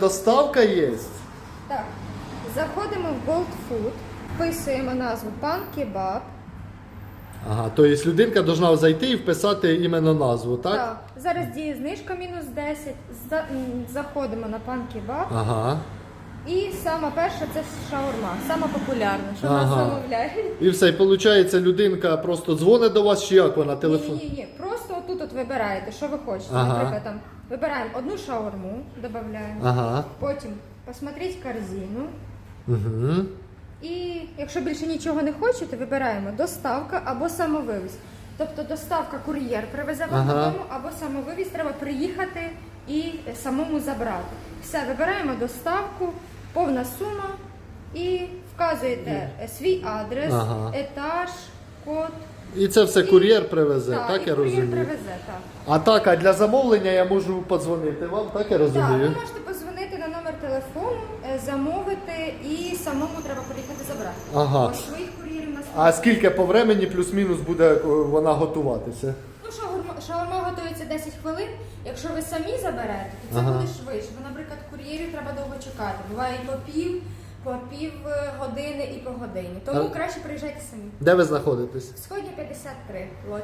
Доставка є. Так, заходимо в Gold Food, вписуємо назву пан кебаб. Ага, тобто людинка повинна зайти і вписати іменно назву, так? Так, зараз діє знижка мінус 10. За- м, заходимо на пан кебаб. Ага. І сама перша це шаурма, сама популярна, що нас Ага. замовляють. І все, і виходить, людинка просто дзвонить до вас чи як вона телефон? Ні, ні, ні, просто отут от вибираєте, що ви хочете. Ага. Наприклад, там вибираємо одну шаурму, додаємо, Ага. потім посмотреть корзину. Угу. І якщо більше нічого не хочете, вибираємо доставка або самовивіз. Тобто доставка кур'єр привезе вам Ага. додому, або самовивіз треба приїхати і самому забрати. Все, вибираємо доставку, повна сума і вказуєте свій адрес, Ага. етаж, код. І це все кур'єр привезе, Так, так, і я кур'єр розумію. привезе, так. А так, а для замовлення я можу подзвонити вам, так я Так, ви розумію. можете позвонити на номер телефону, е, замовити і самому треба приїхати забрати. Ага. Бо своїх кур'єрів у нас А скільки по времені плюс-мінус буде е, вона готуватися? Ну, шаурма, шаурма готується 10 хвилин. Якщо ви самі заберете, то це Ага. буде швидше. Бо, наприклад, кур'єрів треба довго чекати. Буває і по пів, по пів е, години і по годині. Тому А- краще приїжджайте самі. Де ви знаходитесь? Сходня 53, Лоць.